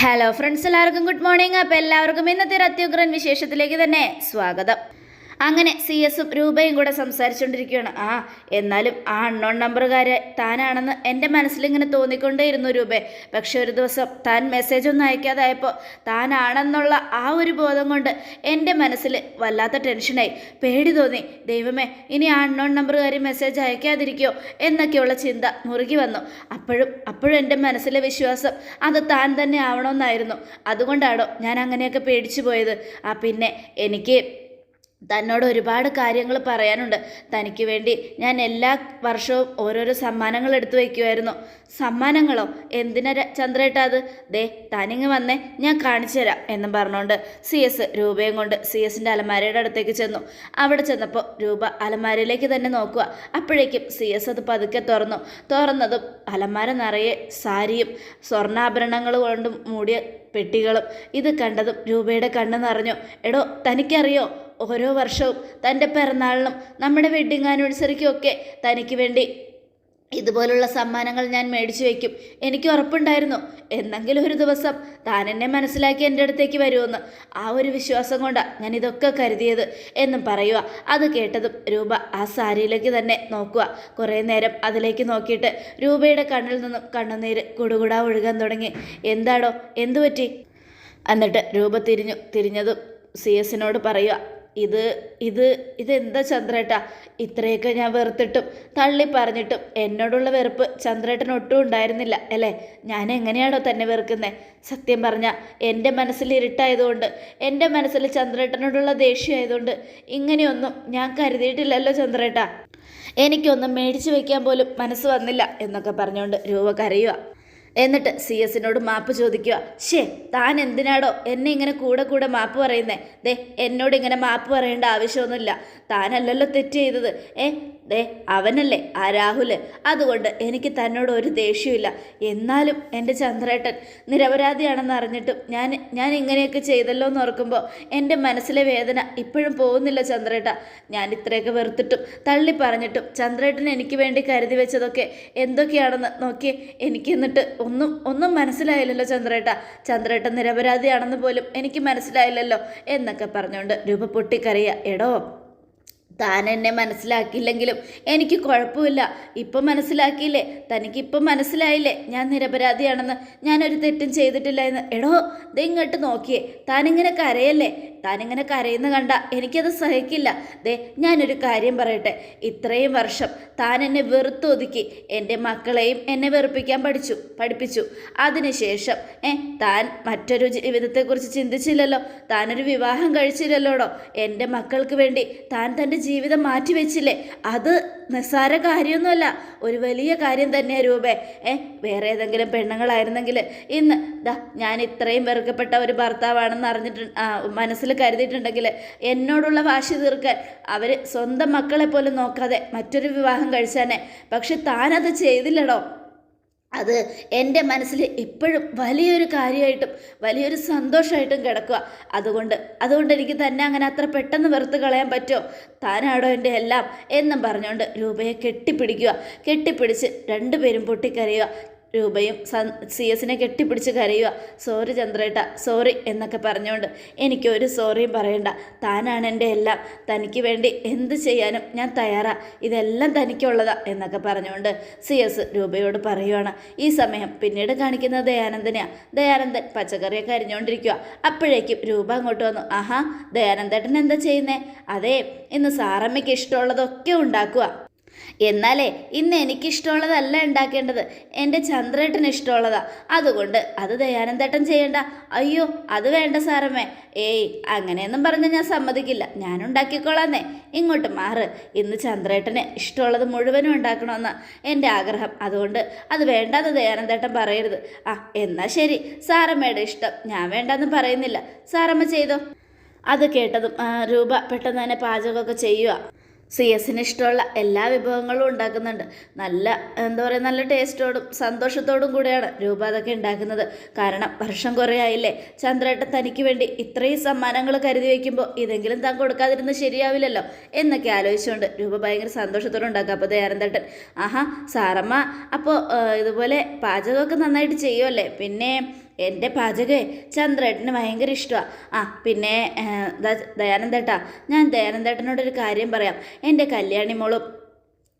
Hello friends എല്ലാവർക്കും good morning അപ്പോൾ എല്ലാവർക്കും ഇന്നത്തെ ഒരു അത്യുഗ്രൻ വിശേഷത്തിലേക്ക് തന്നെ സ്വാഗതം. അങ്ങനെ സി എസും രൂപയും കൂടെ സംസാരിച്ചുകൊണ്ടിരിക്കുകയാണ് ആ എന്നാലും ആ അണ്ണോൺ നമ്പറുകാരെ താനാണെന്ന് എന്റെ മനസ്സിലിങ്ങനെ തോന്നിക്കൊണ്ടേയിരുന്നു രൂപേ. പക്ഷെ ഒരു ദിവസം താൻ മെസ്സേജ് ഒന്നും അയക്കാതായപ്പോൾ താനാണെന്നുള്ള ആ ഒരു ബോധം കൊണ്ട് എന്റെ മനസ്സിൽ വല്ലാത്ത ടെൻഷനായി. പേടി തോന്നി. ദൈവമേ ഇനി ആ അണ്ണോൺ നമ്പറുകാരി മെസ്സേജ് അയക്കാതിരിക്കോ എന്നൊക്കെയുള്ള ചിന്ത മുറുകി വന്നു. അപ്പോഴും അപ്പോഴും എന്റെ മനസ്സിലെ വിശ്വാസം അത് താൻ തന്നെ ആവണമെന്നായിരുന്നു. അതുകൊണ്ടാണോ ഞാൻ അങ്ങനെയൊക്കെ പേടിച്ചു പോയത്? ആ പിന്നെ എനിക്ക് തന്നോട് ഒരുപാട് കാര്യങ്ങൾ പറയാനുണ്ട്. തനിക്ക് വേണ്ടി ഞാൻ എല്ലാ വർഷവും ഓരോരോ സമ്മാനങ്ങൾ എടുത്തു വയ്ക്കുമായിരുന്നു സമ്മാനങ്ങളോ? എന്തിനാ ചന്ദ്രേട്ടാ അത്? ദേ തനിങ്ങ് വന്നേ ഞാൻ കാണിച്ചു തരാം എന്നും പറഞ്ഞുകൊണ്ട് സി എസ് രൂപയും കൊണ്ട് സി എസിന്റെ അലമാരയുടെ അടുത്തേക്ക് ചെന്നു. അവിടെ ചെന്നപ്പോൾ രൂപ അലമാരയിലേക്ക് തന്നെ നോക്കുക. അപ്പോഴേക്കും സി എസ് അത് പതുക്കെ തുറന്നു. തുറന്നതും അലമാര നിറയെ സാരിയും സ്വർണാഭരണങ്ങൾ കൊണ്ടും മൂടിയ പെട്ടികളും ഇത് കണ്ടതും രൂപയുടെ കണ്ണ് നിറഞ്ഞു. എടോ തനിക്കറിയോ? ഓരോ വർഷവും തന്റെ പിറന്നാളിനും നമ്മുടെ വെഡ്ഡിങ് ആനിവേഴ്സറിക്കും ഒക്കെ തനിക്ക് വേണ്ടി ഇതുപോലുള്ള സമ്മാനങ്ങൾ ഞാൻ മേടിച്ചു വയ്ക്കും എനിക്ക് ഉറപ്പുണ്ടായിരുന്നു. എന്നെങ്കിലും ഒരു ദിവസം താൻ എന്നെ മനസ്സിലാക്കി എന്റെ അടുത്തേക്ക് വരുമെന്ന് ആ ഒരു വിശ്വാസം കൊണ്ടാണ് ഞാൻ ഇതൊക്കെ കരുതിയത് എന്നും പറയുക അത് കേട്ടതും രൂപ ആ സാരിയിലേക്ക് തന്നെ നോക്കുക കുറേ നേരം അതിലേക്ക് നോക്കിയിട്ട് രൂപയുടെ കണ്ണിൽ നിന്നും കണ്ണുനീര് കുടുകുടാ ഒഴുകാൻ തുടങ്ങി. എന്താടോ? എന്തു പറ്റി? എന്നിട്ട് രൂപ തിരിഞ്ഞു തിരിഞ്ഞതും സി എസിനോട് പറയുക ഇത് ഇത് ഇതെന്താ ചന്ദ്രേട്ടാ? ഇത്രയൊക്കെ ഞാൻ വെറുത്തിട്ടും തള്ളി പറഞ്ഞിട്ടും എന്നോടുള്ള വെറുപ്പ് ചന്ദ്രേട്ടൻ ഒട്ടും ഉണ്ടായിരുന്നില്ല അല്ലേ? ഞാൻ എങ്ങനെയാണോ തന്നെ വെറുക്കുന്നത് സത്യം പറഞ്ഞാൽ എന്റെ മനസ്സിൽ ഇരുട്ടായതുകൊണ്ട് എന്റെ മനസ്സിൽ ചന്ദ്രേട്ടനോടുള്ള ദേഷ്യമായതുകൊണ്ട് ഇങ്ങനെയൊന്നും ഞാൻ കരുതിയിട്ടില്ലല്ലോ ചന്ദ്രേട്ട. എനിക്കൊന്നും മേടിച്ചു വയ്ക്കാൻ പോലും മനസ്സ് വന്നില്ല എന്നൊക്കെ പറഞ്ഞുകൊണ്ട് രൂപ കരയുക എന്നിട്ട് സി എസിനോട് മാപ്പ് ചോദിക്കുക ഷേ താൻ എന്തിനാടോ എന്നെ ഇങ്ങനെ കൂടെ കൂടെ മാപ്പ് പറയുന്നേ? ദേ എന്നോട് ഇങ്ങനെ മാപ്പ് പറയേണ്ട ആവശ്യമൊന്നുമില്ല. താനല്ലല്ലോ തെറ്റ് ചെയ്തത്. ഏ ദേ അവനല്ലേ ആ രാഹുൽ അതുകൊണ്ട് എനിക്ക് തന്നോട് ഒരു ദേഷ്യമില്ല എന്നാലും എന്റെ ചന്ദ്രേട്ടൻ നിരപരാധിയാണെന്ന് അറിഞ്ഞിട്ടും ഞാൻ ഞാൻ ഇങ്ങനെയൊക്കെ ചെയ്തല്ലോ എന്ന് ഓർക്കുമ്പോൾ എന്റെ മനസ്സിലെ വേദന ഇപ്പോഴും പോകുന്നില്ല ചന്ദ്രേട്ട. ഞാൻ ഇത്രയൊക്കെ വെറുത്തിട്ടും തള്ളി പറഞ്ഞിട്ടും ചന്ദ്രേട്ടൻ എനിക്ക് വേണ്ടി കരുതി വെച്ചതൊക്കെ എന്തൊക്കെയാണെന്ന് നോക്കി എനിക്ക് എന്നിട്ട് ഒന്നും ഒന്നും മനസ്സിലായില്ലല്ലോ ചന്ദ്രേട്ട. ചന്ദ്രേട്ടൻ നിരപരാധിയാണെന്ന് പോലും എനിക്ക് മനസ്സിലായില്ലല്ലോ എന്നൊക്കെ പറഞ്ഞുകൊണ്ട് രൂപ പൊട്ടിക്കറിയ എടോ താൻ എന്നെ മനസ്സിലാക്കിയില്ലെങ്കിലും എനിക്ക് കുഴപ്പമില്ല. ഇപ്പം മനസ്സിലാക്കിയില്ലേ? തനിക്കിപ്പം മനസ്സിലായില്ലേ? ഞാൻ നിരപരാധിയാണെന്ന്. ഞാനൊരു തെറ്റും ചെയ്തിട്ടില്ല എന്ന്. എടോ ദേ ഇങ്ങോട്ട് നോക്കിയേ. താനിങ്ങനെ കരയല്ലേ? താനിങ്ങനെ കരയുന്ന കണ്ട എനിക്കത് സഹിക്കില്ല. ദേ ഞാനൊരു കാര്യം പറയട്ടെ. ഇത്രയും വർഷം താൻ എന്നെ വെറുത്തൊതുക്കി എന്റെ മക്കളെയും എന്നെ വെറുപ്പിക്കാൻ പഠിച്ചു പഠിപ്പിച്ചു. അതിനുശേഷം ഏ താൻ മറ്റൊരു ജീവിതത്തെക്കുറിച്ച് ചിന്തിച്ചില്ലല്ലോ. താനൊരു വിവാഹം കഴിച്ചില്ലല്ലോടോ? എന്റെ മക്കൾക്ക് വേണ്ടി താൻ തന്റെ ജീവിതം മാറ്റിവെച്ചില്ലേ? അത് നിസ്സാര കാര്യമൊന്നുമല്ല. ഒരു വലിയ കാര്യം തന്നെയാണ് രൂപേ. ഏ വേറെ ഏതെങ്കിലും പെണ്ണുങ്ങളായിരുന്നെങ്കിൽ ഇന്ന് ദാ ഞാൻ ഇത്രയും വെറുക്കപ്പെട്ട ഒരു ഭർത്താവാണെന്ന് അറിഞ്ഞിട്ട് മനസ്സിൽ കരുതിയിട്ടുണ്ടെങ്കിൽ എന്നോടുള്ള വാശി തീർക്കാൻ അവർ സ്വന്തം മക്കളെ പോലും നോക്കാതെ മറ്റൊരു വിവാഹം കഴിച്ചാനെ. പക്ഷെ താനത് ചെയ്തില്ലടോ. അത് എന്റെ മനസ്സിൽ എപ്പോഴും വലിയൊരു കാര്യമായിട്ടും വലിയൊരു സന്തോഷമായിട്ടും കിടക്കുക. അതുകൊണ്ട് അതുകൊണ്ട് എനിക്ക് തന്നെ അങ്ങനെ അത്ര പെട്ടെന്ന് വെറുത്ത് കളയാൻ പറ്റുമോ? താനാടോ എന്റെ എല്ലാം? എന്നും പറഞ്ഞുകൊണ്ട് രൂപയെ കെട്ടിപ്പിടിക്കുക. കെട്ടിപ്പിടിച്ച് രണ്ടുപേരും പൊട്ടിക്കരയുക. രൂപയും സി എസിനെ കെട്ടിപ്പിടിച്ച് കരയുക. സോറി ചന്ദ്രേട്ട സോറി എന്നൊക്കെ പറഞ്ഞുകൊണ്ട് എനിക്ക് ഒരു സോറിയും പറയണ്ട. താനാണ് എന്റെ എല്ലാം. തനിക്ക് വേണ്ടി എന്ത് ചെയ്യാനും ഞാൻ തയ്യാറാ. ഇതെല്ലാം തനിക്കുള്ളതാ എന്നൊക്കെ പറഞ്ഞുകൊണ്ട് സി എസ് രൂപയോട് പറയുവാണ്. ഈ സമയം പിന്നീട് കാണിക്കുന്നത് ദയാനന്ദനെയാണ് ദയാനന്ദൻ പച്ചക്കറിയൊക്കെ അരിഞ്ഞുകൊണ്ടിരിക്കുക അപ്പോഴേക്കും രൂപ അങ്ങോട്ട് വന്നു. ആഹാ ദയാനന്ദേട്ടൻ എന്താ ചെയ്യുന്നേ? അതെ ഇന്ന് സാറമ്മയ്ക്ക് ഇഷ്ടമുള്ളതൊക്കെ ഉണ്ടാക്കുക എന്നാലേ ഇന്ന് എനിക്കിഷ്ടമുള്ളതല്ല ഉണ്ടാക്കേണ്ടത്. എന്റെ ചന്ദ്രേട്ടന് ഇഷ്ടമുള്ളതാ. അതുകൊണ്ട് അത് ദയാനന്ദേട്ടൻ ചെയ്യണ്ട. അയ്യോ അത് വേണ്ട സാറമ്മേ. ഏയ് അങ്ങനെയൊന്നും പറഞ്ഞാൽ ഞാൻ സമ്മതിക്കില്ല. ഞാൻ ഉണ്ടാക്കിക്കോളാന്നേ. ഇങ്ങോട്ട് മാറ്. ഇന്ന് ചന്ദ്രേട്ടന് ഇഷ്ടമുള്ളത് മുഴുവനും ഉണ്ടാക്കണമെന്ന് എന്റെ ആഗ്രഹം. അതുകൊണ്ട് അത് വേണ്ടാന്ന് ദയാനന്ദേട്ടൻ പറയരുത്. ആ എന്നാൽ ശരി. സാറമ്മയുടെ ഇഷ്ടം. ഞാൻ വേണ്ടെന്ന് പറയുന്നില്ല. സാറമ്മ ചെയ്തോ? അത് കേട്ടതും രൂപ പെട്ടെന്ന് തന്നെ പാചകമൊക്കെ ചെയ്യുക സി എസിന് ഇഷ്ടമുള്ള എല്ലാ വിഭവങ്ങളും ഉണ്ടാക്കുന്നുണ്ട്. നല്ല എന്താ പറയുക നല്ല ടേസ്റ്റോടും സന്തോഷത്തോടും കൂടെയാണ് രൂപ അതൊക്കെ ഉണ്ടാക്കുന്നത്. കാരണം വർഷം കുറേ ആയില്ലേ? ചന്ദ്രേട്ടൻ തനിക്ക് വേണ്ടി ഇത്രയും സമ്മാനങ്ങൾ കരുതി വയ്ക്കുമ്പോൾ ഇതെങ്കിലും താൻ കൊടുക്കാതിരുന്ന് ശരിയാവില്ലല്ലോ എന്നൊക്കെ ആലോചിച്ചുകൊണ്ട് രൂപ ഭയങ്കര സന്തോഷത്തോടെ ഉണ്ടാക്കുക അപ്പോൾ ദയാനന്ദേട്ടൻ ആഹാ സാറമ്മ അപ്പോൾ ഇതുപോലെ പാചകമൊക്കെ നന്നായിട്ട് ചെയ്യുമല്ലേ പിന്നെ എന്റെ പാചകമേ ചന്ദ്രേട്ടന് ഭയങ്കര ഇഷ്ടമാണ് ആ പിന്നെ ദയാനന്ദേട്ടാ. ഞാൻ ദയാനന്ദേട്ടനോടൊരു കാര്യം പറയാം. എന്റെ കല്യാണി മോളും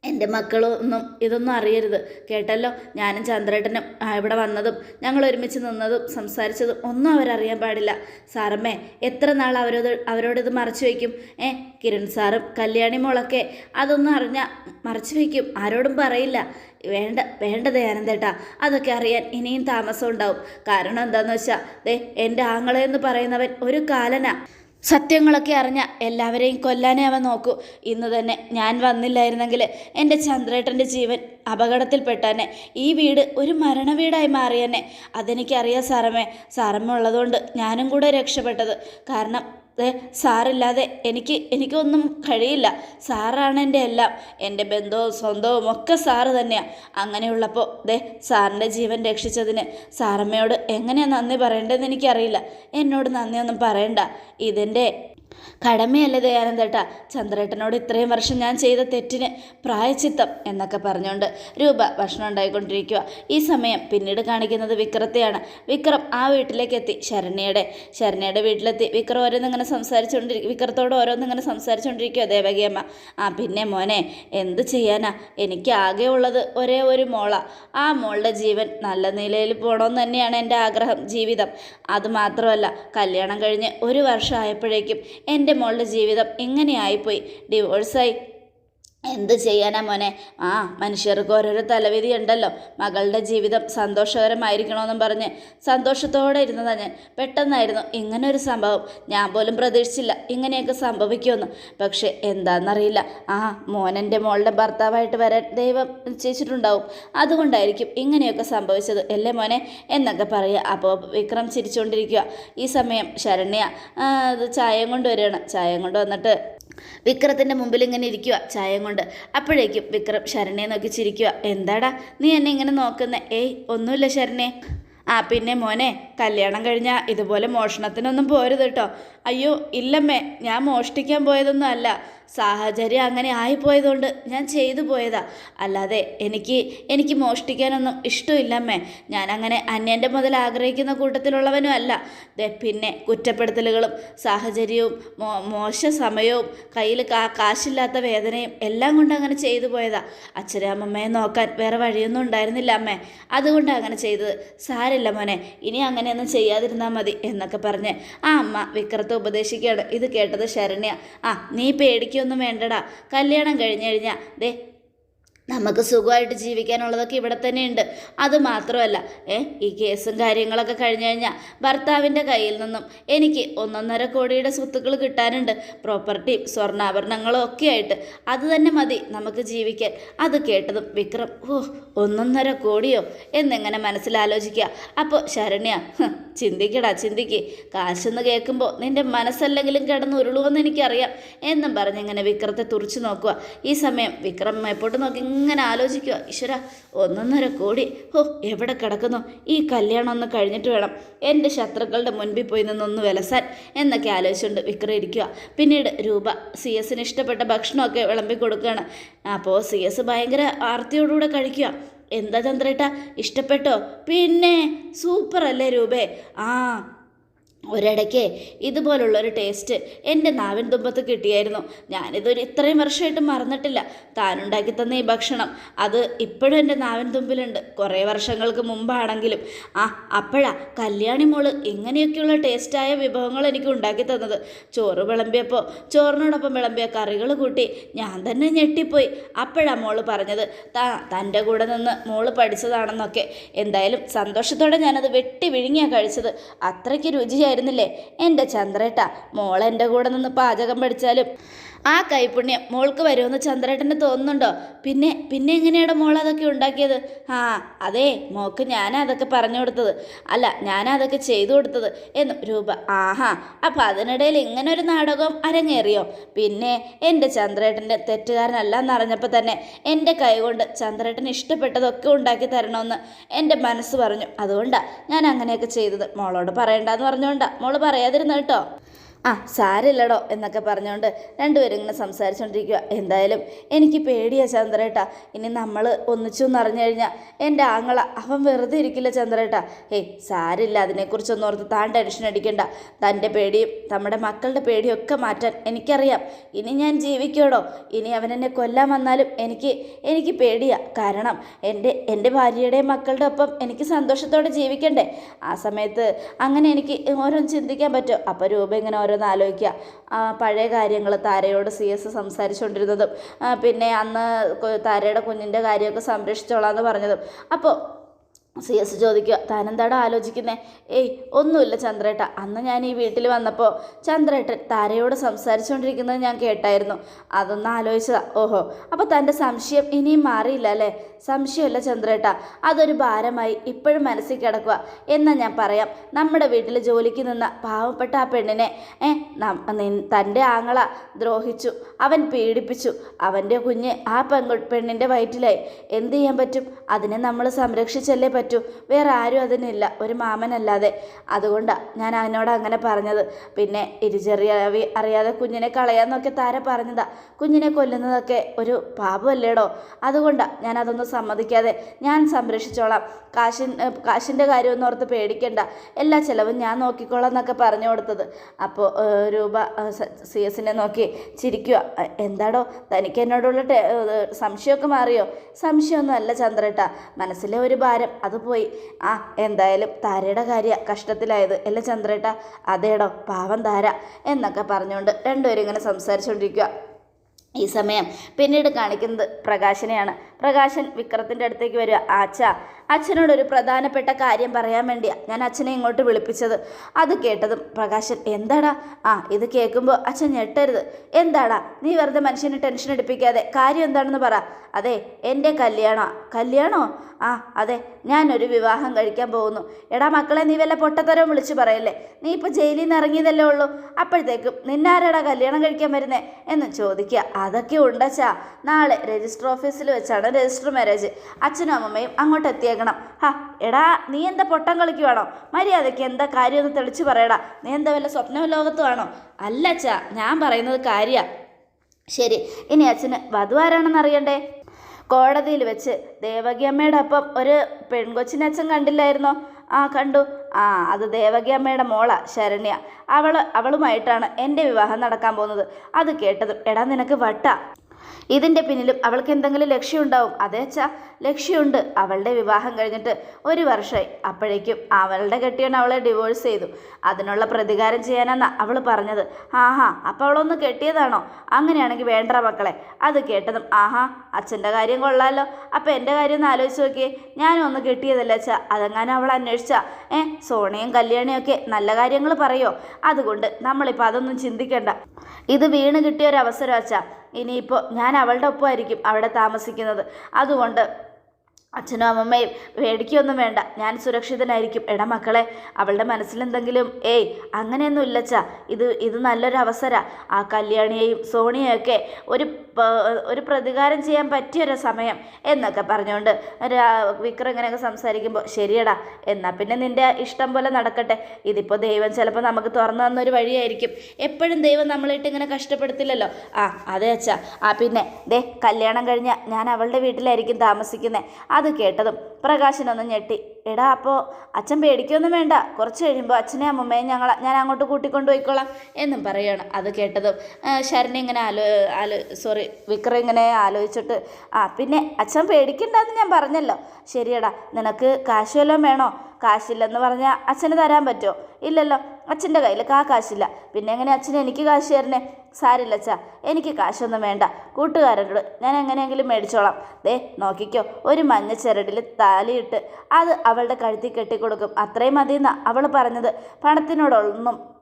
എന്റെ മക്കളൊന്നും ഇതൊന്നും അറിയരുത്. കേട്ടല്ലോ? ഞാനും ചന്ദ്രേട്ടനും ഇവിടെ വന്നതും ഞങ്ങൾ ഒരുമിച്ച് നിന്നതും സംസാരിച്ചതും ഒന്നും അവരറിയാൻ പാടില്ല. സാറമ്മേ എത്ര നാൾ അവരോട് അവരോടിത് മറച്ചു വയ്ക്കും? ഏ കിരൺ സാറും കല്യാണി മോളൊക്കെ അതൊന്നും അറിഞ്ഞാൽ മറച്ചു വയ്ക്കും. ആരോടും പറയില്ല. വേണ്ട വേണ്ട ദയാനന്ദേട്ടാ. അതൊക്കെ അറിയാൻ ഇനിയും താമസം ഉണ്ടാവും കാരണം എന്താണെന്ന് വെച്ചാൽ ദേ എന്റെ ആങ്ങളെന്ന് പറയുന്നവൻ ഒരു കാലനാ. സത്യങ്ങളൊക്കെ അറിഞ്ഞ എല്ലാവരെയും കൊല്ലാനേ അവൻ നോക്കൂ. ഇന്ന് തന്നെ ഞാൻ വന്നില്ലായിരുന്നെങ്കിൽ എന്റെ ചന്ദ്രേട്ടന്റെ ജീവൻ അപകടത്തിൽപ്പെട്ടാനെ ഈ വീട് ഒരു മരണ വീടായി മാറിയെന്നെ. അതെനിക്കറിയാം സാറമ്മേ. സാറമ്മ ഉള്ളതുകൊണ്ട് ഞാനും കൂടെ രക്ഷപ്പെട്ടത്. കാരണം സാറില്ലാതെ എനിക്ക് എനിക്കൊന്നും കഴിയില്ല. സാറാണ് എന്റെ എല്ലാം. എന്റെ ബന്ധവും സ്വന്തവും ഒക്കെ സാറ് തന്നെയാണ് അങ്ങനെയുള്ളപ്പോൾ ദേ സാറിന്റെ ജീവൻ രക്ഷിച്ചതിന് സാറമ്മയോട് എങ്ങനെയാണ് നന്ദി പറയേണ്ടതെന്ന് എനിക്കറിയില്ല. എന്നോട് നന്ദിയൊന്നും പറയണ്ട. ഇതെന്റെ കടമയല്ലേ ദയാനന്ദേട്ട? ചന്ദ്രേട്ടനോട് ഇത്രയും വർഷം ഞാൻ ചെയ്ത തെറ്റിന് പ്രായച്ചിത്തം എന്നൊക്കെ പറഞ്ഞുകൊണ്ട് രൂപ ഭക്ഷണം ഉണ്ടായിക്കൊണ്ടിരിക്കുക ഈ സമയം പിന്നീട് കാണിക്കുന്നത് വിക്രത്തെയാണ്. വിക്രം ആ വീട്ടിലേക്ക് എത്തി ശരണ്യയുടെ ശരണ്യയുടെ വീട്ടിലെത്തി. വിക്രം ഓരോന്നിങ്ങനെ സംസാരിച്ചുകൊണ്ടിരിക്കും വിക്രത്തോട് ഓരോന്നിങ്ങനെ സംസാരിച്ചുകൊണ്ടിരിക്കുക ദേവകിയമ്മ ആ പിന്നെ മോനെ എന്ത് ചെയ്യാനാ? എനിക്ക് ആകെ ഉള്ളത് ഒരേ ഒരു മോള. ആ മോളുടെ ജീവൻ നല്ല നിലയിൽ പോകണമെന്ന് തന്നെയാണ് എന്റെ ആഗ്രഹം ജീവിതം. അതുമാത്രമല്ല കല്യാണം കഴിഞ്ഞ് ഒരു വർഷം ആയപ്പോഴേക്കും എന്റെ മോളുടെ ജീവിതം എങ്ങനെയായിപ്പോയി? ഡിവോഴ്സായി എന്ത് ചെയ്യാനാ മോനെ? ആ മനുഷ്യർക്ക് ഓരോരോ തലവിധി ഉണ്ടല്ലോ. മകളുടെ ജീവിതം സന്തോഷകരമായിരിക്കണമെന്നും പറഞ്ഞ് സന്തോഷത്തോടെ ഇരുന്നതാ ഞാൻ. പെട്ടെന്നായിരുന്നു ഇങ്ങനെ ഒരു സംഭവം. ഞാൻ പോലും പ്രതീക്ഷിച്ചില്ല ഇങ്ങനെയൊക്കെ സംഭവിക്കുമെന്ന്. പക്ഷെ എന്താണെന്നറിയില്ല ആ മോനന്റെ മോളുടെ ഭർത്താവായിട്ട് വരാൻ ദൈവം നിശ്ചയിച്ചിട്ടുണ്ടാവും. അതുകൊണ്ടായിരിക്കും ഇങ്ങനെയൊക്കെ സംഭവിച്ചത്. അല്ലേ മോനെ? എന്നൊക്കെ പറയുക. അപ്പോൾ വിക്രം ചിരിച്ചുകൊണ്ടിരിക്കുക ഈ സമയം ശരണ്യ ചായം കൊണ്ടുവരികയാണ്. ചായം കൊണ്ട് വിക്രത്തിന്റെ മുമ്പിൽ ഇങ്ങനെ ഇരിക്കുക ചായം കൊണ്ട്. അപ്പോഴേക്കും വിക്രം ശരണയെ നോക്കി ചിരിക്കുക. എന്താടാ നീ എന്നെ ഇങ്ങനെ നോക്കുന്ന? ഏയ് ഒന്നുമില്ല ശരണേ ആ പിന്നെ മോനെ കല്യാണം കഴിഞ്ഞാൽ ഇതുപോലെ മോഷണത്തിനൊന്നും പോരുത് കേട്ടോ. അയ്യോ ഇല്ലമ്മേ ഞാൻ മോഷ്ടിക്കാൻ പോയതൊന്നും അല്ല. സാഹചര്യം അങ്ങനെ ആയിപ്പോയതുകൊണ്ട് ഞാൻ ചെയ്തു പോയതാ. അല്ലാതെ എനിക്ക് എനിക്ക് മോഷ്ടിക്കാനൊന്നും ഇഷ്ടമില്ലമ്മേ. ഞാൻ അങ്ങനെ അന്യന്റെ മുതൽ ആഗ്രഹിക്കുന്ന കൂട്ടത്തിലുള്ളവനും അല്ല. പിന്നെ കുറ്റപ്പെടുത്തലുകളും സാഹചര്യവും മോ മോശ സമയവും കയ്യിൽ കാ കാശില്ലാത്ത വേദനയും എല്ലാം കൊണ്ട് അങ്ങനെ ചെയ്തു പോയതാ. അച്ഛനും അമ്മമ്മയെ നോക്കാൻ വേറെ വഴിയൊന്നും ഉണ്ടായിരുന്നില്ല അമ്മേ. അതുകൊണ്ട് അങ്ങനെ ചെയ്തത്. സാരില്ല മോനെ ഇനി അങ്ങനെയൊന്നും ചെയ്യാതിരുന്നാൽ മതി എന്നൊക്കെ പറഞ്ഞ് ആ അമ്മ വിക്രത്തെ ഉപദേശിക്കുകയാണ്. ഇത് കേട്ടത് ശരണ്യ. ആ നീ പേടിക്കൊന്നും വേണ്ടടാ. കല്യാണം കഴിഞ്ഞു കഴിഞ്ഞാൽ ദേ നമുക്ക് സുഖമായിട്ട് ജീവിക്കാനുള്ളതൊക്കെ ഇവിടെ തന്നെയുണ്ട് അത് മാത്രമല്ല ഏ ഈ കേസും കാര്യങ്ങളൊക്കെ കഴിഞ്ഞു കഴിഞ്ഞാൽ ഭർത്താവിന്റെ കയ്യിൽ നിന്നും എനിക്ക് ഒന്നൊന്നര കോടിയുടെ സ്വത്തുക്കൾ കിട്ടാനുണ്ട്. പ്രോപ്പർട്ടിയും സ്വർണാഭരണങ്ങളും ഒക്കെ ആയിട്ട് അത് തന്നെ മതി നമുക്ക് ജീവിക്കാൻ. അത് കേട്ടതും വിക്രം ഓ ഒന്നൊന്നര കോടിയോ? എന്നിങ്ങനെ മനസ്സിലാലോചിക്കുക അപ്പോൾ ശരണ്യ "ഹ്, ചിന്തിക്കടാ ചിന്തിക്ക്. കാശെന്ന് കേൾക്കുമ്പോൾ നിന്റെ മനസ്സല്ലെങ്കിലും കിടന്ന് ഉരുളുമെന്ന് എനിക്കറിയാം. എന്നും പറഞ്ഞ് ഇങ്ങനെ വിക്രത്തെ തുറച്ചു നോക്കുക ഈ സമയം വിക്രം എപ്പോട്ട് നോക്കി ഇങ്ങനെ ആലോചിക്കുക. ഈശ്വര ഒന്നൊന്നര കോടി. ഓ എവിടെ കിടക്കുന്നു? ഈ കല്യാണം ഒന്ന് കഴിഞ്ഞിട്ട് വേണം. എന്റെ ശത്രുക്കളുടെ മുൻപിൽ പോയി നിന്നൊന്ന് വിലസാൻ എന്നൊക്കെ ആലോചിച്ചുകൊണ്ട് വിക്രം ഇരിക്കുക. പിന്നീട് രൂപ സി എസിന് ഇഷ്ടപ്പെട്ട ഭക്ഷണമൊക്കെ വിളമ്പി കൊടുക്കുകയാണ്. അപ്പോൾ സി എസ് ഭയങ്കര ആർത്തിയോടുകൂടെ കഴിക്കുക. എന്താ ചന്ദ്രേട്ട ഇഷ്ടപ്പെട്ടോ? പിന്നെ സൂപ്പർ അല്ലേ രൂപേ? ആ ഒരിടയ്ക്ക് ഇതുപോലുള്ളൊരു ടേസ്റ്റ് എന്റെ നാവിൻ തുമ്പത്ത് കിട്ടിയായിരുന്നു. ഞാനിതൊരു ഇത്രയും വർഷമായിട്ട് മറന്നിട്ടില്ല. താനുണ്ടാക്കി തന്ന ഈ ഭക്ഷണം അത് ഇപ്പോഴും എന്റെ നാവിൻ തുമ്പിലുണ്ട്. കുറേ വർഷങ്ങൾക്ക് മുമ്പാണെങ്കിലും. ആ അപ്പോഴാ കല്യാണി മോൾ ഇങ്ങനെയൊക്കെയുള്ള ടേസ്റ്റായ വിഭവങ്ങൾ എനിക്ക് ഉണ്ടാക്കി തന്നത്. ചോറ് വിളമ്പിയപ്പോൾ ചോറിനോടൊപ്പം വിളമ്പിയ കറികൾ കൂട്ടി ഞാൻ തന്നെ ഞെട്ടിപ്പോയി. അപ്പോഴാ മോൾ പറഞ്ഞത് താ തന്റെ കൂടെ നിന്ന് മോൾ പഠിച്ചതാണെന്നൊക്കെ. എന്തായാലും സന്തോഷത്തോടെ ഞാനത് വെട്ടി വിഴുങ്ങിയാണ് കഴിച്ചത്. അത്രയ്ക്ക് രുചിയായിരുന്നില്ലേ എന്റെ ചന്ദ്രേട്ട മോളെന്റെ കൂടെ നിന്ന് പാചകം പഠിച്ചാലും ആ കൈപുണ്യം മോൾക്ക് വരുമെന്ന് ചന്ദ്രേട്ടന് തോന്നുന്നുണ്ടോ? പിന്നെ പിന്നെ എങ്ങനെയാണ് മോൾ അതൊക്കെ ഉണ്ടാക്കിയത്? ആ അതെ മോക്ക് ഞാനാ അതൊക്കെ പറഞ്ഞു കൊടുത്തത്. അല്ല ഞാനാ അതൊക്കെ ചെയ്തു കൊടുത്തത് എന്ന് രൂപ. ആഹാ അപ്പം അതിനിടയിൽ ഇങ്ങനെ ഒരു നാടകം അരങ്ങേറിയോ? പിന്നെ എന്റെ ചന്ദ്രേട്ടന്റെ തെറ്റുകാരനല്ല എന്നറിഞ്ഞപ്പോൾ തന്നെ എന്റെ കൈകൊണ്ട് ചന്ദ്രേട്ടന് ഇഷ്ടപ്പെട്ടതൊക്കെ ഉണ്ടാക്കി തരണമെന്ന് എന്റെ മനസ്സ് പറഞ്ഞു. അതുകൊണ്ടാണ് ഞാൻ അങ്ങനെയൊക്കെ ചെയ്തത്. മോളോട് പറയണ്ടെന്ന് പറഞ്ഞുകൊണ്ടാണ് മോൾ പറയാതിരുന്നു കേട്ടോ. ആ സാരില്ലടോ എന്നൊക്കെ പറഞ്ഞുകൊണ്ട് രണ്ടുപേരും ഇങ്ങനെ സംസാരിച്ചുകൊണ്ടിരിക്കുക എന്തായാലും എനിക്ക് പേടിയാ ചന്ദ്രേട്ട. ഇനി നമ്മൾ ഒന്നിച്ചു എന്ന് അറിഞ്ഞു കഴിഞ്ഞാൽ എന്റെ ആങ്ങള അവൻ വെറുതെ ഇരിക്കില്ല ചന്ദ്രേട്ട. ഏയ് സാരില്ല അതിനെക്കുറിച്ചൊന്നും ഓർത്ത് താൻ ടെൻഷൻ അടിക്കണ്ട. തന്റെ പേടിയും നമ്മുടെ മക്കളുടെ പേടിയും ഒക്കെ മാറ്റാൻ എനിക്കറിയാം. ഇനി ഞാൻ ജീവിക്കോടോ? ഇനി അവൻ എന്നെ കൊല്ലാൻ വന്നാലും എനിക്ക് എനിക്ക് പേടിയാ. കാരണം എന്റെ എന്റെ ഭാര്യയുടെയും മക്കളുടെ ഒപ്പം എനിക്ക് സന്തോഷത്തോടെ ജീവിക്കണ്ടേ. ആ സമയത്ത് അങ്ങനെ എനിക്ക് ഓരോന്ന് ചിന്തിക്കാൻ പറ്റും. അപ്പോൾ രൂപ ഇങ്ങനെ ഓരോന്ന് ആലോചിക്കുക. പഴയ കാര്യങ്ങൾ താരയോട് സി എസ് സംസാരിച്ചുകൊണ്ടിരുന്നതും പിന്നെ അന്ന് താരയുടെ കുഞ്ഞിന്റെ കാര്യമൊക്കെ സംരക്ഷിച്ചോളാം എന്ന് പറഞ്ഞതും. അപ്പോൾ സി എസ് ചോദിക്കുക താനെന്താടോ ആലോചിക്കുന്നേ? ഏയ് ഒന്നുമില്ല ചന്ദ്രേട്ട. അന്ന് ഞാൻ ഈ വീട്ടിൽ വന്നപ്പോൾ ചന്ദ്രേട്ടൻ താരയോട് സംസാരിച്ചുകൊണ്ടിരിക്കുന്നത് ഞാൻ കേട്ടായിരുന്നു. അതൊന്ന് ആലോചിച്ചതാ. ഓഹോ അപ്പോൾ തന്റെ സംശയം ഇനിയും മാറിയില്ല അല്ലേ? സംശയമല്ല ചന്ദ്രേട്ട. അതൊരു ഭാരമായി ഇപ്പോഴും മനസ്സിൽ കിടക്കുക. എന്നാൽ ഞാൻ പറയാം. നമ്മുടെ വീട്ടിൽ ജോലിക്ക് നിന്ന പാവപ്പെട്ട ആ പെണ്ണിനെ ഏ തന്റെ ആങ്ങള ദ്രോഹിച്ചു. അവൻ പീഡിപ്പിച്ചു. അവന്റെ കുഞ്ഞ് ആ പെൺകു പെണ്ണിന്റെ വയറ്റിലായി. എന്ത് ചെയ്യാൻ പറ്റും? അതിനെ നമ്മൾ സംരക്ഷിച്ചല്ലേ പറ്റൂ. വേറെ ആരും അതിനില്ല. ഒരു മാമനല്ലാതെ. അതുകൊണ്ടാണ് ഞാൻ അവനോട് അങ്ങനെ പറഞ്ഞത്. പിന്നെ ഇരുചെറിയ അറിയാതെ കുഞ്ഞിനെ കളയാന്നൊക്കെ താര പറഞ്ഞതാ. കുഞ്ഞിനെ കൊല്ലുന്നതൊക്കെ ഒരു പാപമല്ലേടോ? അതുകൊണ്ടാണ് ഞാൻ അതൊന്നും സമ്മതിക്കാതെ ഞാൻ സംരക്ഷിച്ചോളാം. കാശിൻ കാശിന്റെ കാര്യമൊന്നും ഓർത്ത് പേടിക്കണ്ട. എല്ലാ ചിലവും ഞാൻ നോക്കിക്കോളാം എന്നൊക്കെ പറഞ്ഞു കൊടുത്തത്. അപ്പോൾ രൂപ സി എസിനെ നോക്കി ചിരിക്കുക എന്താടോ? തനിക്ക് എന്നോടുള്ള സംശയമൊക്കെ മാറിയോ? സംശയമൊന്നും അല്ല ചന്ദ്രേട്ട. മനസ്സിലെ ഒരു ഭാരം. അത് പോയി. ആ എന്തായാലും താരയുടെ കാര്യ കഷ്ടത്തിലായത്. അല്ല ചന്ദ്രേട്ട അതേടോ പാവം താര എന്നൊക്കെ പറഞ്ഞുകൊണ്ട് രണ്ടുപേരും ഇങ്ങനെ സംസാരിച്ചുകൊണ്ടിരിക്കുക ഈ സമയം പിന്നീട് കാണിക്കുന്നത് പ്രകാശനെയാണ്. പ്രകാശൻ വിക്രത്തിന്റെ അടുത്തേക്ക് വരിക. ആച്ച അച്ഛനോടൊരു പ്രധാനപ്പെട്ട കാര്യം പറയാൻ വേണ്ടിയാ ഞാൻ അച്ഛനെ ഇങ്ങോട്ട് വിളിപ്പിച്ചത്. അത് കേട്ടതും പ്രകാശൻ എന്താടാ? ആ ഇത് കേൾക്കുമ്പോൾ അച്ഛൻ ഞെട്ടരുത്. എന്താടാ? നീ വെറുതെ മനുഷ്യനെ ടെൻഷൻ എടുപ്പിക്കാതെ കാര്യം എന്താണെന്ന് പറ. അതെ എന്റെ കല്യാണോ. കല്യാണോ? ആ അതെ ഞാനൊരു വിവാഹം കഴിക്കാൻ പോകുന്നു. എടാ മക്കളെ നീ വല്ല പൊട്ടത്തരവും വിളിച്ചു പറയല്ലേ? നീ ഇപ്പോൾ ജയിലിൽ നിന്ന് ഇറങ്ങിയതല്ലേ ഉള്ളൂ. അപ്പോഴത്തേക്കും നിന്നാരടാ കല്യാണം കഴിക്കാൻ വരുന്നേ? എന്ന് ചോദിക്കുക. അതൊക്കെ ഉണ്ടച്ചാ. നാളെ രജിസ്റ്റർ ഓഫീസിൽ വെച്ചാണ് രജിസ്റ്റർ മാരേജ് അച്ഛനും അമ്മമ്മയും അങ്ങോട്ട് എത്തിയേക്കണം. ഹാ എടാ നീ എന്താ പൊട്ടം കളിക്കുവാണോ? മര്യാദയ്ക്ക് എന്താ കാര്യം ഒന്ന് തെളിച്ച് പറയടാ. നീ എന്താ വല്ല സ്വപ്ന ലോകത്തുവാണോ അല്ല അച്ഛാ ഞാൻ പറയുന്നത് കാര്യ. ശരി ഇനി അച്ഛന് വധുവാരാണെന്ന് അറിയണ്ടേ? കോടതിയിൽ വെച്ച് ദേവകി അമ്മയുടെ ഒപ്പം ഒരു പെൺകൊച്ചിനെ അച്ഛൻ കണ്ടില്ലായിരുന്നോ? ആ കണ്ടു. ആ അത് ദേവകി അമ്മയുടെ മോളാ ശരണ്യ. അവൾ അവളുമായിട്ടാണ് എന്റെ വിവാഹം നടക്കാൻ പോകുന്നത്. അത് കേട്ടതും എടാ നിനക്ക് വട്ട. ഇതിന്റെ പിന്നിലും അവൾക്ക് എന്തെങ്കിലും ലക്ഷ്യമുണ്ടാവും. അതേ വച്ചാൽ ലക്ഷ്യമുണ്ട്. അവളുടെ വിവാഹം കഴിഞ്ഞിട്ട് ഒരു വർഷമായി. അപ്പോഴേക്കും അവളുടെ കെട്ടിയാണ് അവളെ ഡിവോഴ്സ് ചെയ്തു. അതിനുള്ള പ്രതികാരം ചെയ്യാനാണ് അവൾ പറഞ്ഞത്. ആഹാ അപ്പോൾ അവളൊന്ന് കെട്ടിയതാണോ? അങ്ങനെയാണെങ്കിൽ വേണ്ട മക്കളെ. അത് കേട്ടതും ആഹാ അച്ഛന്റെ കാര്യം കൊള്ളാമല്ലോ അപ്പോൾ എന്റെ കാര്യം ഒന്ന് ആലോചിച്ച് നോക്കിയേ. ഞാനും ഒന്ന് കെട്ടിയതല്ല അച്ഛാ. അതെങ്ങാനും അവൾ അന്വേഷിച്ചാ. ഏ സോണയും കല്യാണിയും ഒക്കെ നല്ല കാര്യങ്ങൾ പറയോ? അതുകൊണ്ട് നമ്മളിപ്പോൾ അതൊന്നും ചിന്തിക്കേണ്ട. ഇത് വീണ് കിട്ടിയ ഒരു അവസരം അച്ഛാ. ഇനിയിപ്പോൾ ഞാൻ അവളുടെ ഒപ്പമായിരിക്കും അവിടെ താമസിക്കുന്നത്. അതുകൊണ്ട് അച്ഛനും അമ്മമ്മയും പേടിക്കൊന്നും വേണ്ട. ഞാൻ സുരക്ഷിതനായിരിക്കും. എടാ മക്കളെ അവളുടെ മനസ്സിലെന്തെങ്കിലും ഏയ് അങ്ങനെയൊന്നും ഇല്ലച്ച. ഇത് ഇത് നല്ലൊരു അവസര. ആ കല്യാണിയെയും സോണിയെയൊക്കെ ഒരു ഒരു പ്രതികാരം ചെയ്യാൻ പറ്റിയൊരു സമയം എന്നൊക്കെ പറഞ്ഞുകൊണ്ട് വിക്രം ഇങ്ങനെയൊക്കെ സംസാരിക്കുമ്പോൾ ശരിയടാ എന്നാൽ പിന്നെ നിന്റെ ഇഷ്ടം പോലെ നടക്കട്ടെ. ഇതിപ്പോൾ ദൈവം ചിലപ്പോൾ നമുക്ക് തുറന്നു തന്നൊരു വഴിയായിരിക്കും. എപ്പോഴും ദൈവം നമ്മളിട്ട് ഇങ്ങനെ കഷ്ടപ്പെടുത്തില്ലല്ലോ. ആ അതെ അച്ഛാ. ആ പിന്നെ ദേ കല്യാണം കഴിഞ്ഞാൽ ഞാൻ അവളുടെ വീട്ടിലായിരിക്കും താമസിക്കുന്നത് അത് കേട്ടതും പ്രകാശനൊന്ന് ഞെട്ടി. എടാ അപ്പോൾ അച്ഛൻ പേടിക്കൊന്നും വേണ്ട. കുറച്ച് കഴിയുമ്പോൾ അച്ഛനെ അമ്മമ്മയെ ഞങ്ങൾ ഞാൻ അങ്ങോട്ട് കൂട്ടിക്കൊണ്ടു പോയിക്കോളാം എന്നും പറയുകയാണ് അത് കേട്ടതും ശരണി ഇങ്ങനെ ആലോ ആലോ സോറി വിക്രം ഇങ്ങനെ ആലോചിച്ചിട്ട് ആ പിന്നെ അച്ഛൻ പേടിക്കണ്ടെന്ന് ഞാൻ പറഞ്ഞല്ലോ. ശരിയടാ നിനക്ക് കാശ് വല്ലതും വേണോ? കാശില്ലെന്ന് പറഞ്ഞാൽ അച്ഛന് തരാൻ പറ്റുമോ ഇല്ലല്ലോ അച്ഛന്റെ കയ്യിൽ കാ കാശില്ല. പിന്നെ എങ്ങനെ അച്ഛൻ എനിക്ക് കാശ് തരണേ? സാരില്ല അച്ഛാ എനിക്ക് കാശൊന്നും വേണ്ട. കൂട്ടുകാരോട് ഞാൻ എങ്ങനെയെങ്കിലും മേടിച്ചോളാം. ദേ നോക്കിക്കോ ഒരു മഞ്ഞ ചിരടിൽ താലിയിട്ട് അത് അവളുടെ കഴുത്തിൽ കെട്ടിക്കൊടുക്കും. അത്രയും മതിയെന്നാ അവൾ പറഞ്ഞത്. പണത്തിനോടൊന്നും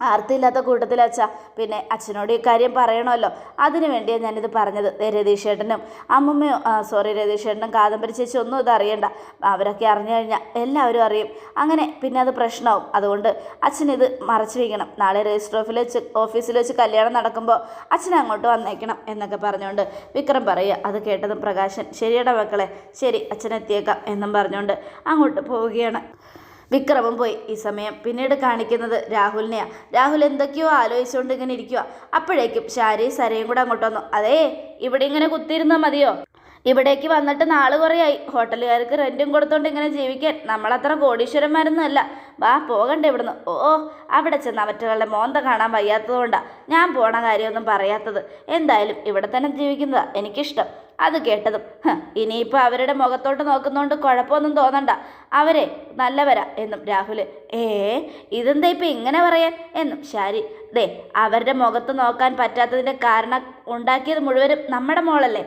ആർത്തിയില്ലാത്ത കൂട്ടത്തിലച്ഛ പിന്നെ അച്ഛനോട് ഈ കാര്യം പറയണമല്ലോ. അതിനു വേണ്ടിയാണ് ഞാനിത് പറഞ്ഞത്. രതീഷേട്ടനും അമ്മമ്മയോ സോറി രതീഷേട്ടനും കാദംബരി ചേച്ചി ഒന്നും ഇത് അറിയണ്ട. അവരൊക്കെ അറിഞ്ഞു കഴിഞ്ഞാൽ എല്ലാവരും അറിയും. അങ്ങനെ പിന്നെ അത് പ്രശ്നമാവും. അതുകൊണ്ട് അച്ഛനിത് മറച്ചു വയ്ക്കണം നാളെ രജിസ്റ്റർ ഓഫീസിൽ വെച്ച് ഓഫീസിൽ വെച്ച് കല്യാണം നടക്കുമ്പോൾ അച്ഛനെ അങ്ങോട്ട് വന്നേക്കണം എന്നൊക്കെ പറഞ്ഞുകൊണ്ട് വിക്രം പറയുക. അത് കേട്ടതും പ്രകാശൻ ശരിയടാ മക്കളെ ശരി അച്ഛനെത്തിയേക്കാം എന്നും പറഞ്ഞുകൊണ്ട് അങ്ങോട്ട് പോവുകയാണ്. വിക്രമം പോയി ഈ സമയം. പിന്നീട് കാണിക്കുന്നത് രാഹുലിനെയാ. രാഹുൽ എന്തൊക്കെയോ ആലോചിച്ചുകൊണ്ട് ഇങ്ങനെ ഇരിക്കുക അപ്പോഴേക്കും ശാരി സരയും കൂടെ അങ്ങോട്ട് വന്നു. അതേ ഇവിടെ ഇങ്ങനെ കുത്തിയിരുന്നാൽ മതിയോ? ഇവിടേക്ക് വന്നിട്ട് നാൾ കുറയായി. ഹോട്ടലുകാർക്ക് റെന്റും കൊടുത്തോണ്ട് ഇങ്ങനെ ജീവിക്കാൻ. നമ്മളത്ര കോടീശ്വരന്മാരൊന്നും അല്ല വാ പോകണ്ടേ ഇവിടുന്ന്. ഓ അവിടെ ചെന്ന് അവറ്റകളുടെ മോന്ത കാണാൻ വയ്യാത്തതുകൊണ്ടാണ് ഞാൻ പോണ കാര്യമൊന്നും പറയാത്തത്. എന്തായാലും ഇവിടെ തന്നെ ജീവിക്കുന്നതാ എനിക്കിഷ്ടം. അത് കേട്ടതും. "ഹ്, ഇനിയിപ്പോൾ അവരുടെ മുഖത്തോട്ട് നോക്കുന്നതുകൊണ്ട് കുഴപ്പമൊന്നും തോന്നണ്ട. അവരെ നല്ലവരാ എന്നും രാഹുൽ ഏ ഇതെന്താ ഇപ്പം ഇങ്ങനെ പറയാൻ? എന്നും ശാരി. ദേ അവരുടെ മുഖത്ത് നോക്കാൻ പറ്റാത്തതിന്റെ കാരണം ഉണ്ടാക്കിയത് മുഴുവനും നമ്മുടെ മോളല്ലേ?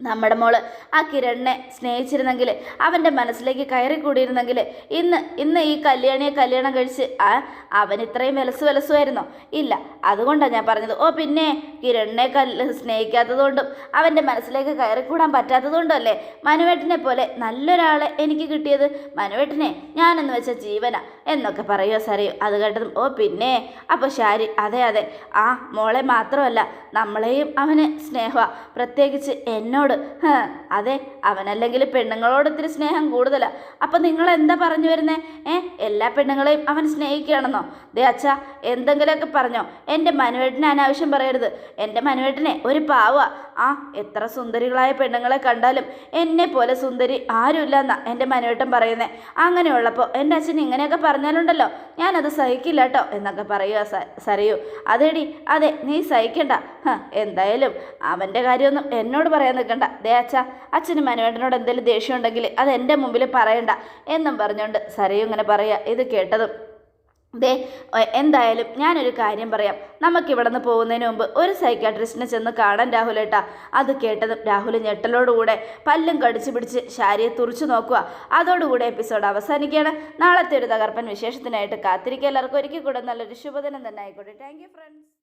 നമ്മുടെ മോൾ ആ കിരണിനെ സ്നേഹിച്ചിരുന്നെങ്കിൽ അവന്റെ മനസ്സിലേക്ക് കയറി കൂടിയിരുന്നെങ്കിൽ ഇന്ന് ഇന്ന് ഈ കല്യാണിയെ കല്യാണം കഴിച്ച് ആ അവൻ ഇത്രയും വിലസ് വിലസുമായിരുന്നോ ഇല്ല. അതുകൊണ്ടാണ് ഞാൻ പറഞ്ഞത്. ഓ പിന്നെ കിരണിനെ കല്ല് സ്നേഹിക്കാത്തതുകൊണ്ടും അവന്റെ മനസ്സിലേക്ക് കയറിക്കൂടാൻ പറ്റാത്തതുകൊണ്ടും അല്ലേ? മനുവേട്ടനെ പോലെ നല്ലൊരാളെ എനിക്ക് കിട്ടിയത് മനുവേട്ടനെ. ഞാനെന്ന് വെച്ച ജീവന. എന്നൊക്കെ പറയുമോ സാറിയോ അത് കേട്ടതും ഓ പിന്നെ. അപ്പോൾ ശാരി അതെ അതെ. ആ മോളെ മാത്രമല്ല നമ്മളെയും അവന് സ്നേഹ പ്രത്യേകിച്ച് എന്നോട് ഹ്, അതെ അവനല്ലെങ്കിൽ പെണ്ണുങ്ങളോട് ഇത്തിരി സ്നേഹം കൂടുതലാണ് അപ്പം നിങ്ങൾ എന്താ പറഞ്ഞു വരുന്നേ? ഏ എല്ലാ പെണ്ണുങ്ങളെയും അവൻ സ്നേഹിക്കുകയാണെന്നോ? ദേ അച്ഛ എന്തെങ്കിലുമൊക്കെ പറഞ്ഞോ. എന്റെ മനുവേട്ടനെ അനാവശ്യം പറയരുത്. എന്റെ മനുവേട്ടനെ ഒരു പാവ ആ എത്ര സുന്ദരികളായ പെണ്ണുങ്ങളെ കണ്ടാലും എന്നെ പോലെ സുന്ദരി ആരുമില്ല എന്നാ എന്റെ മനുവേട്ടൻ പറയുന്നത് അങ്ങനെയുള്ളപ്പോൾ എന്റെ അച്ഛൻ ഇങ്ങനെയൊക്കെ പറഞ്ഞാലുണ്ടല്ലോ. ഞാനത് സഹിക്കില്ല കേട്ടോ എന്നൊക്കെ പറയുക സരയു. അതേടി അതെ നീ സഹിക്കണ്ട. എന്തായാലും അവന്റെ കാര്യമൊന്നും എന്നോട് പറയാൻ നിൽക്കണ്ട. ദേ ദേച്ച അച്ഛനും മനുവേട്ടനോട് എന്തെങ്കിലും ദേഷ്യം ഉണ്ടെങ്കിൽ അത് എന്റെ മുമ്പിൽ പറയണ്ട എന്നും പറഞ്ഞുകൊണ്ട് സരയും ഇങ്ങനെ പറയുക ഇത് കേട്ടതും ദേ എന്തായാലും ഞാനൊരു കാര്യം പറയാം. നമുക്കിവിടെ നിന്ന് പോകുന്നതിന് മുമ്പ് ഒരു സൈക്കാട്രിസ്റ്റിനെ ചെന്ന് കാണാൻ രാഹുലേട്ടാ അത് കേട്ടതും രാഹുൽ ഞെട്ടലോടുകൂടെ പല്ലും കടിച്ചു പിടിച്ച് ശാരിയെ തുറച്ചു നോക്കുക. അതോടുകൂടെ എപ്പിസോഡ് അവസാനിക്കുകയാണ്. നാളത്തെ ഒരു തകർപ്പൻ വിശേഷത്തിനായിട്ട് കാത്തിരിക്കുക. എല്ലാവർക്കും ഒരിക്കൽ കൂടെ നല്ലൊരു ശുഭദിനം തന്നെ ആയിക്കോട്ടെ. Thank friends